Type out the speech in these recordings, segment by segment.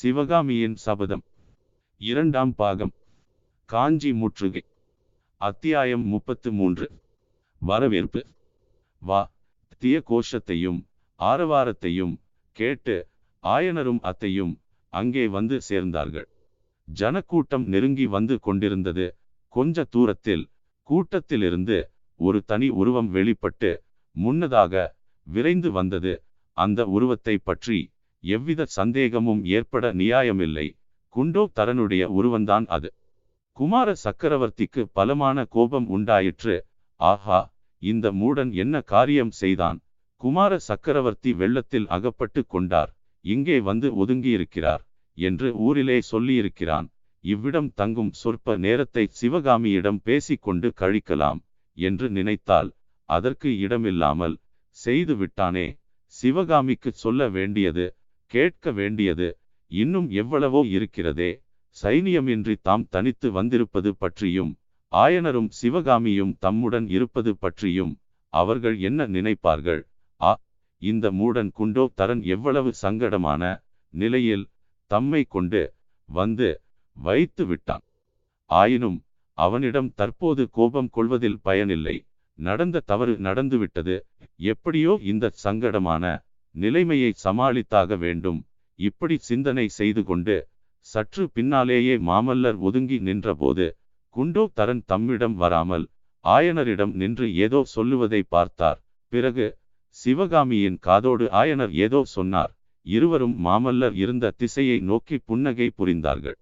சிவகாமியின் சபதம். இரண்டாம் பாகம். காஞ்சி முற்றுகை. அத்தியாயம் முப்பத்து மூன்று. வரவேற்பு. வா. திய கோஷத்தையும் ஆரவாரத்தையும் கேட்டு ஆயனரும் அத்தையும் அங்கே வந்து சேர்ந்தார்கள். ஜனக்கூட்டம் நெருங்கி வந்து கொண்டிருந்தது. கொஞ்ச தூரத்தில் கூட்டத்திலிருந்து ஒரு தனி உருவம் வெளிப்பட்டு முன்னதாக விரைந்து வந்தது. அந்த உருவத்தை பற்றி எவ்வித சந்தேகமும் ஏற்பட நியாயமில்லை. குண்டோ தரனுடைய உருவந்தான் அது. குமார சக்கரவர்த்திக்கு பலமான கோபம் உண்டாயிற்று. ஆஹா இந்த மூடன் என்ன காரியம் செய்தான்? குமார சக்கரவர்த்தி வெள்ளத்தில் அகப்பட்டு கொண்டார். இங்கே வந்து ஒதுங்கியிருக்கிறார் என்று ஊரிலே சொல்லியிருக்கிறான். இவ்விடம் தங்கும் சொற்ப நேரத்தை சிவகாமியிடம் பேசிக்கொண்டு கழிக்கலாம் என்று நினைத்தால் அதற்கு இடமில்லாமல் செய்து விட்டானே. சிவகாமிக்கு சொல்ல வேண்டியது கேட்க வேண்டியது இன்னும் எவ்வளவோ இருக்கிறதே. சைனியமின்றி தாம் தனித்து வந்திருப்பது பற்றியும் ஆயனரும் சிவகாமியும் தம்முடன் இருப்பது பற்றியும் அவர்கள் என்ன நினைப்பார்கள்? ஆ இந்த மூடன் குண்டோ தரன் எவ்வளவு சங்கடமான நிலையில் தம்மை கொண்டு வந்து வைத்து விட்டான். ஆயினும் அவனிடம் தற்போது கோபம் கொள்வதில் பயனில்லை. நடந்த தவறு நடந்துவிட்டது. எப்படியோ இந்த சங்கடமான நிலைமையை சமாளித்தாக வேண்டும். இப்படி சிந்தனை செய்து கொண்டு சற்று பின்னாலேயே மாமல்லர் ஒதுங்கி நின்றபோது குண்டோ தரன் தம்மிடம் வராமல் ஆயனரிடம் நின்று ஏதோ சொல்லுவதை பார்த்தார். பிறகு சிவகாமியின் காதோடு ஆயனர் ஏதோ சொன்னார். இருவரும் மாமல்லர் இருந்த திசையை நோக்கி புன்னகை புரிந்தார்கள்.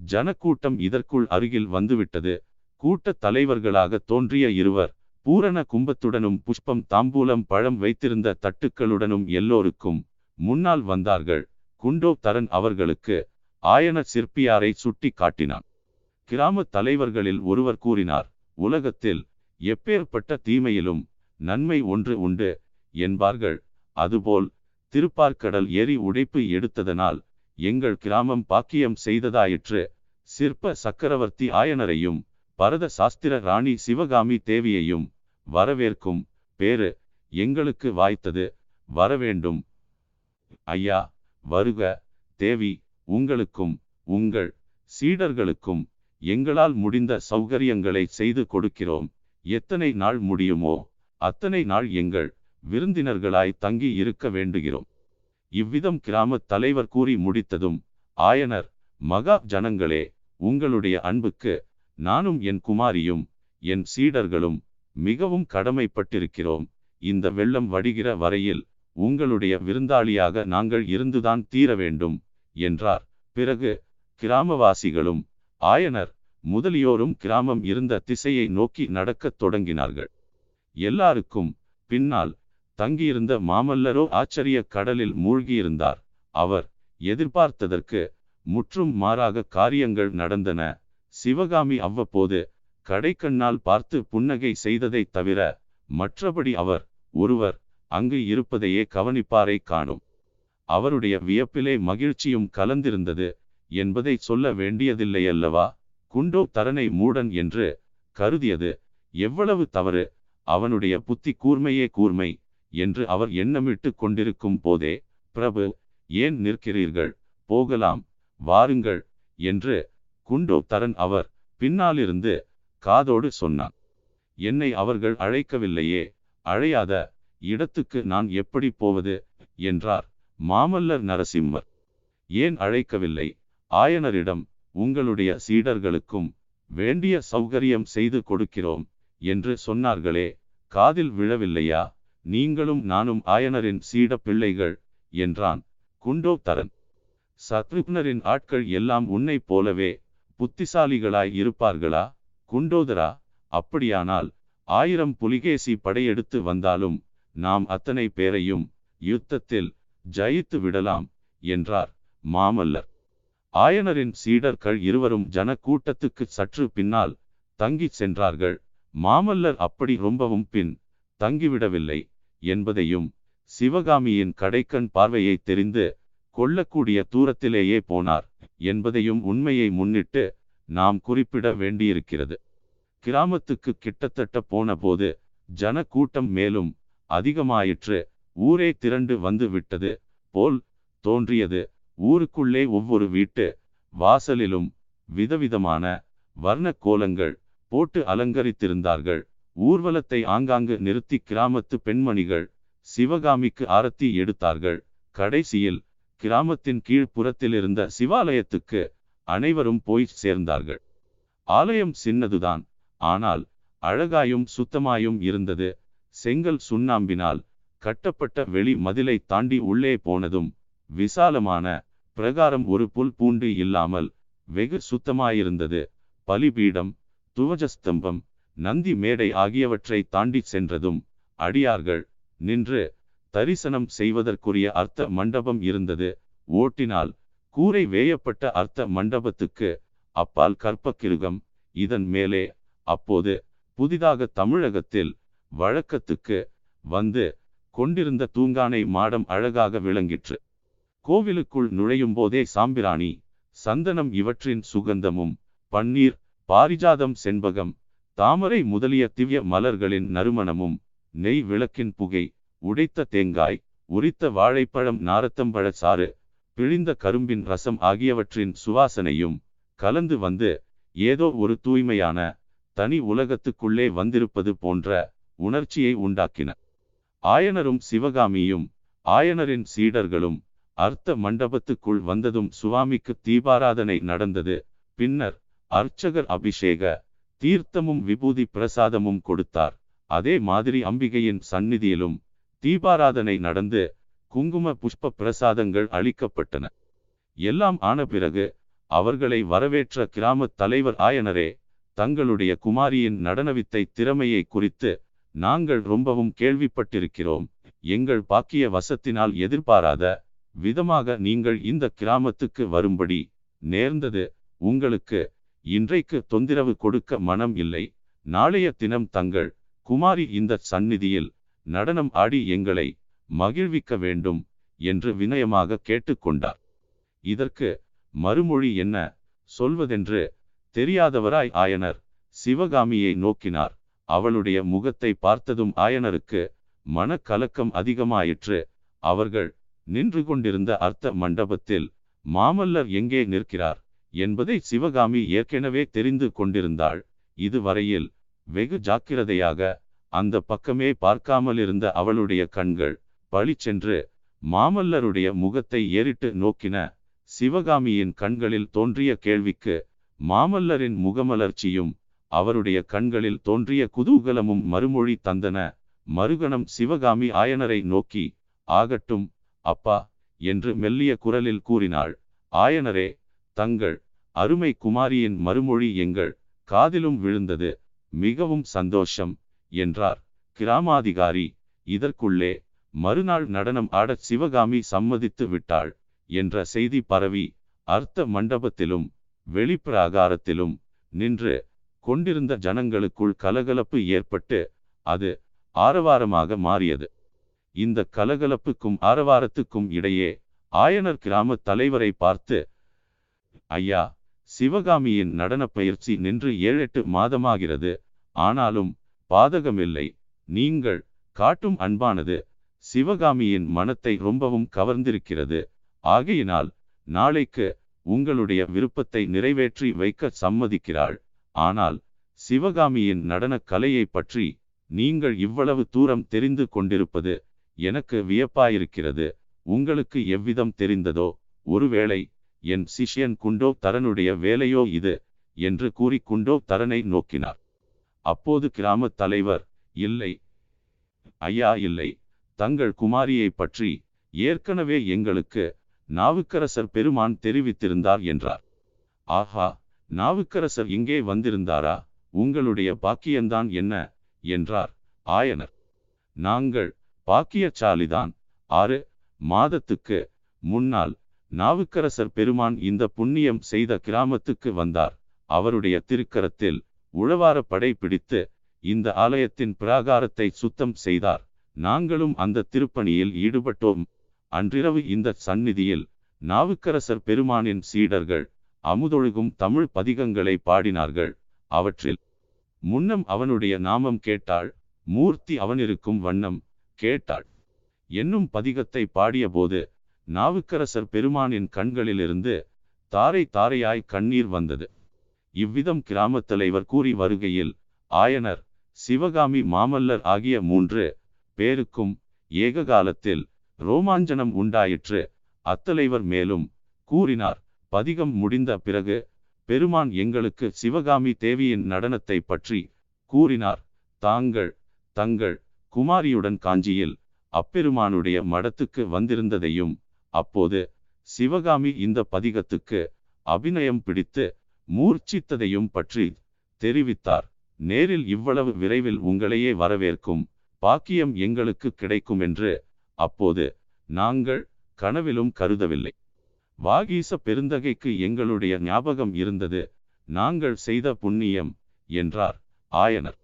ஜனக்கூட்டம் இதற்குள் அருகில் வந்துவிட்டது. கூட்டத் தலைவர்களாக தோன்றிய இருவர் பூரண கும்பத்துடனும் புஷ்பம் தாம்பூலம் பழம் வைத்திருந்த தட்டுக்களுடனும் எல்லோருக்கும் முன்னால் வந்தார்கள். குண்டோ தரன் அவர்களுக்கு ஆயன சிற்பியாரை சுட்டி காட்டினான். கிராம தலைவர்களில் ஒருவர் கூறினார் உலகத்தில் எப்பேற்பட்ட தீமையிலும் நன்மை ஒன்று உண்டு என்பார்கள். அதுபோல் திருப்பார்க்கடல் ஏரி உடைப்பு எடுத்ததனால் எங்கள் கிராமம் பாக்கியம் செய்ததாயிற்று. சிற்ப சக்கரவர்த்தி ஆயனரையும் பரத சாஸ்திர ராணி சிவகாமி தேவியையும் வரவேற்கும் பேரு எங்களுக்கு வாய்த்தது. வரவேண்டும். ஐயா வருக. தேவி உங்களுக்கும் உங்கள் சீடர்களுக்கும் எங்களால் முடிந்த சௌகரியங்களை செய்து கொடுக்கிறோம். எத்தனை நாள் முடியுமோ அத்தனை நாள் எங்கள் விருந்தினர்களாய் தங்கி இருக்க வேண்டுகிறோம். இவ்விதம் கிராமத் தலைவர் கூறி முடித்ததும் ஆயனர் மகா ஜனங்களே உங்களுடைய அன்புக்கு நானும் என் குமாரியும் என் சீடர்களும் மிகவும் கடமைப்பட்டிருக்கிறோம். இந்த வெள்ளம் வடிகிற வரையில் உங்களுடைய விருந்தாளியாக நாங்கள் இருந்துதான் தீர வேண்டும் என்றார். பிறகு கிராமவாசிகளும் ஆயனர் முதலியோரும் கிராமம் இருந்த திசையை நோக்கி நடக்கத் தொடங்கினார்கள். எல்லாருக்கும் பின்னால் தங்கியிருந்த மாமல்லரோ ஆச்சரிய கடலில் மூழ்கியிருந்தார். அவர் எதிர்பார்த்ததற்கு முற்றும் மாறாக காரியங்கள் நடந்தன. சிவகாமி அவ்வப்போது கடைக்கண்ணால் பார்த்து புன்னகை செய்ததைத் தவிர மற்றபடி அவர் ஒருவர் அங்கு இருப்பதையே கவனிப்பாரை காணும். அவருடைய வியப்பிலே மகிழ்ச்சியும் கலந்திருந்தது என்பதை சொல்ல வேண்டியதில்லையல்லவா? குண்டோ தரனை மூடன் என்று கருதியது எவ்வளவு தவறு? அவனுடைய புத்தி கூர்மையே கூர்மை என்று அவர் எண்ணமிட்டு கொண்டிருக்கும் போதே பிரபு ஏன் நிற்கிறீர்கள்? போகலாம் வாருங்கள் என்று குண்டோ தரன் அவர் பின்னாலிருந்து காதோடு சொன்னான் என்னை அவர்கள் அழைக்கவில்லையே அழையாத இடத்துக்கு நான் எப்படி போவது? என்றார் மாமல்லர் நரசிம்மர். ஏன் அழைக்கவில்லை? ஆயனரிடம் உங்களுடைய சீடர்களுக்கும் வேண்டிய சௌகரியம் செய்து கொடுக்கிறோம் என்று சொன்னார்களே. காதில் விழவில்லையா? நீங்களும் நானும் ஆயனரின் சீட பிள்ளைகள் என்றான் குண்டோ தரன் சத்ருக்னரின் ஆட்கள் எல்லாம் உன்னை போலவே புத்திசாலிகளாய் இருப்பார்களா? குண்டோதரா அப்படியானால் ஆயிரம் புலிகேசி படையெடுத்து வந்தாலும் நாம் அத்தனை பேரையும் யுத்தத்தில் ஜயித்து விடலாம் என்றார் மாமல்லர். ஆயனரின் சீடர்கள் இருவரும் ஜன கூட்டத்துக்கு சற்று பின்னால் தங்கி சென்றார்கள். மாமல்லர் அப்படி ரொம்பவும் பின் தங்கிவிடவில்லை என்பதையும் சிவகாமியின் கடைக்கண் பார்வையை தெரிந்து கொள்ளக்கூடிய தூரத்திலேயே போனார் என்பதையும் உண்மையை முன்னிட்டு நாம் குறிப்பிட வேண்டியிருக்கிறது. கிராமத்துக்கு கிட்டத்தட்ட போனபோது ஜனக்கூட்டம் ஜன கூட்டம் மேலும் அதிகமாயிற்று. ஊரே திரண்டு வந்து விட்டது போல் தோன்றியது. ஊருக்குள்ளே ஒவ்வொரு வீட்டு வாசலிலும் விதவிதமான வர்ண கோலங்கள் போட்டு அலங்கரித்திருந்தார்கள். ஊர்வலத்தை ஆங்காங்கு நிறுத்தி கிராமத்து பெண்மணிகள் சிவகாமிக்கு ஆரத்தி எடுத்தார்கள். கடைசியில் கிராமத்தின் கீழ்ப்புறத்திலிருந்த சிவாலயத்துக்கு அனைவரும் போய் சேர்ந்தார்கள். ஆலயம் சின்னதுதான். ஆனால் அழகாயும் சுத்தமாயும் இருந்தது. செங்கல் சுண்ணாம்பினால் கட்டப்பட்ட வெளி மதிலை தாண்டி உள்ளே போனதும் விசாலமான பிரகாரம் ஒரு புல் பூண்டு இல்லாமல் வெகு சுத்தமாயிருந்தது. பலிபீடம் துவஜஸ்தம்பம் நந்தி மேடை ஆகியவற்றை தாண்டி சென்றதும் அடியார்கள் நின்று தரிசனம் செய்வதற்குரிய அர்த்த மண்டபம் இருந்தது. ஓட்டினால் கூரை வேயப்பட்ட அர்த்த மண்டபத்துக்கு அப்பால் கற்பக்கிருகம். இதன் மேலே அப்போது புதிதாக தமிழகத்தில் வழக்கத்துக்கு வந்து கொண்டிருந்த தூங்கானை மாடம் அழகாக விளங்கிற்று. கோவிலுக்குள் நுழையும் போதே சாம்பிராணி சந்தனம் இவற்றின் சுகந்தமும் பன்னீர் பாரிஜாதம் செண்பகம் தாமரை முதலிய திவ்ய மலர்களின் நறுமணமும் நெய் விளக்கின் புகை உடைத்த தேங்காய் உரித்த வாழைப்பழம் நாரத்தம்பழ சாறு பிழிந்த கரும்பின் ரசம் ஆகியவற்றின் சுவாசனையும் கலந்து வந்து ஏதோ ஒரு தூய்மையான தனி உலகத்துக்குள்ளே வந்திருப்பது போன்ற உணர்ச்சியை உண்டாக்கின. ஆயனரும் சிவகாமியும் ஆயனரின் சீடர்களும் அர்த்த மண்டபத்துக்குள் வந்ததும் சுவாமிக்கு தீபாராதனை நடந்தது. பின்னர் அர்ச்சகர் அபிஷேக தீர்த்தமும் விபூதி பிரசாதமும் கொடுத்தார். அதே மாதிரி அம்பிகையின் சந்நிதியிலும் தீபாராதனை நடந்து குங்கும புஷ்ப பிரசாதங்கள் அளிக்கப்பட்டன. எல்லாம் ஆன பிறகு அவர்களை வரவேற்ற கிராமத் தலைவர் ஆயனரே தங்களுடைய குமாரியின் நடனவித்தை திறமையை குறித்து நாங்கள் ரொம்பவும் கேள்விப்பட்டிருக்கிறோம். எங்கள் பாக்கிய வசத்தினால் எதிர்பாராத விதமாக நீங்கள் இந்த கிராமத்துக்கு வரும்படி நேர்ந்தது உங்களுக்கு இன்றைக்கு தொந்திரவு கொடுக்க மனம் இல்லை. நாளைய தினம் தங்கள் குமாரி இந்த சந்நிதியில் நடனம் ஆடி எங்களை மகிழ்விக்க வேண்டும் என்று வினயமாக கேட்டுக்கொண்டார். இதற்கு மறுமொழி என்ன சொல்வதென்று தெரியாதவராய் ஆயனர் சிவகாமியை நோக்கினார். அவளுடைய முகத்தை பார்த்ததும் ஆயனருக்கு மனக்கலக்கம் அதிகமாயிற்று. அவர்கள் நின்று கொண்டிருந்த அர்த்த மண்டபத்தில் மாமல்லர் எங்கே நிற்கிறார் என்பதை சிவகாமி ஏற்கனவே தெரிந்து கொண்டிருந்தாள். இதுவரையில் வெகு ஜாக்கிரதையாக அந்த பக்கமே பார்க்காமல் இருந்த அவளுடைய கண்கள் பளிச்சென்று மாமல்லருடைய முகத்தை ஏறிட்டு நோக்கின சிவகாமியின் கண்களில் தோன்றிய கேள்விக்கு மாமல்லரின் முகமலர்ச்சியும் அவருடைய கண்களில் தோன்றிய குதூகலமும் மறுமொழி தந்தன. மறுகணம் சிவகாமி ஆயனரை நோக்கி ஆகட்டும் அப்பா என்று மெல்லிய குரலில் கூறினாள். ஆயனரே தங்கள் அருமை குமாரியின் மறுமொழி எங்கள் காதிலும் விழுந்தது. மிகவும் சந்தோஷம். என்றார். கிராமாதிகாரி இதற்குள்ளே மறுநாள் நடனம் ஆட சிவகாமி சம்மதித்து விட்டாள் என்ற செய்தி பரவி அர்த்த மண்டபத்திலும் வெளிப்பிராகாரத்திலும் நின்று கொண்டிருந்த ஜனங்களுக்குள் கலகலப்பு ஏற்பட்டு அது ஆரவாரமாக மாறியது. இந்த கலகலப்புக்கும் ஆரவாரத்துக்கும் இடையே ஆயனர் கிராம தலைவரை பார்த்து ஐயா சிவகாமியின் நடனப் பயிற்சி நின்று ஏழெட்டு மாதமாகிறது. ஆனாலும் பாதகமில்லை. நீங்கள் காட்டும் அன்பானது சிவகாமியின் மனத்தை ரொம்பவும் கவர்ந்திருக்கிறது. ஆகையினால் நாளைக்கு உங்களுடைய விருப்பத்தை நிறைவேற்றி வைக்க சம்மதிக்கிறாள். ஆனால் சிவகாமியின் நடனக் கலையை பற்றி நீங்கள் இவ்வளவு தூரம் தெரிந்து கொண்டிருப்பது எனக்கு வியப்பாயிருக்கிறது. உங்களுக்கு எவ்விதம் தெரிந்ததோ ஒருவேளை என் சிஷ்யன் குண்டோ தரனுடைய வேலையோ இது என்று கூறி குண்டோ தரனை நோக்கினார். அப்போது கிராமத் தலைவர் இல்லை ஐயா இல்லை. தங்கள் குமாரியை பற்றி ஏற்கனவே எங்களுக்கு நாவுக்கரசர் பெருமான் தெரிவித்திருந்தார் என்றார். ஆஹா நாவுக்கரசர் இங்கே வந்திருந்தாரா? உங்களுடைய பாக்கியந்தான் என்ன? என்றார் ஆயனர். நாங்கள் பாக்கியச்சாலிதான் ஆறு மாதத்துக்கு முன்னால் நாவுக்கரசர் பெருமான் இந்த புண்ணியம் செய்த கிராமத்துக்கு வந்தார். அவருடைய திருக்கரத்தில் உழவார படை பிடித்து இந்த ஆலயத்தின் பிராகாரத்தை சுத்தம் செய்தார். நாங்களும் அந்த திருப்பணியில் ஈடுபட்டோம். அன்றிரவு இந்த சந்நிதியில் நாவுக்கரசர் பெருமானின் சீடர்கள் அமுதொழுகும் தமிழ் பதிகங்களை பாடினார்கள். அவற்றில் முன்னம் அவனுடைய நாமம் கேட்டாள் மூர்த்தி அவனிருக்கும் வண்ணம் கேட்டாள். என்னும் பதிகத்தை பாடியபோது நாவுக்கரசர் பெருமானின் கண்களிலிருந்து தாரை தாரையாய் கண்ணீர் வந்தது. இவ்விதம் கிராமத் தலைவர் கூறி வருகையில் ஆயனர் சிவகாமி மாமல்லர் ஆகிய மூன்று பேருக்கும் ஏக காலத்தில் ரோமாஞ்சனம் உண்டாயிற்று. அத்தலைவர் மேலும் கூறினார் பதிகம் முடிந்த பிறகு பெருமான் எங்களுக்கு சிவகாமி தேவியின் நடனத்தை பற்றி கூறினார். தாங்கள் தங்கள் குமாரியுடன் காஞ்சியில் அப்பெருமானுடைய மடத்துக்கு வந்திருந்ததையும் அப்போது சிவகாமி இந்த பதிகத்துக்கு அபிநயம் பிடித்து மூர்ச்சித்ததையும் பற்றி தெரிவித்தார். நேரில் இவ்வளவு விரைவில் உங்களையே வரவேற்கும் பாக்கியம் எங்களுக்கு கிடைக்கும் என்று அப்போது நாங்கள் கனவிலும் கருதவில்லை. வாகீச பெருந்தகைக்கு எங்களுடைய ஞாபகம் இருந்தது. நாங்கள் செய்த புண்ணியம் என்றார் ஆயனர்.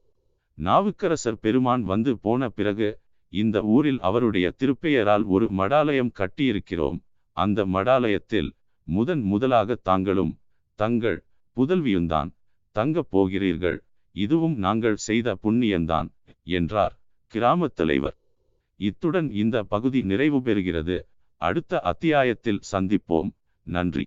நாவுக்கரசர் பெருமான் வந்து போன பிறகு இந்த ஊரில் அவருடைய திருப்பெயரால் ஒரு மடாலயம் கட்டியிருக்கிறோம். அந்த மடாலயத்தில் முதன் முதலாக தாங்களும் தங்கள் புதல்வியும்தான் தங்கப் போகிறீர்கள். இதுவும் நாங்கள் செய்த புண்ணியந்தான் என்றார் கிராமத் தலைவர். இத்துடன் இந்த பகுதி நிறைவு பெறுகிறது. அடுத்த அத்தியாயத்தில் சந்திப்போம். நன்றி.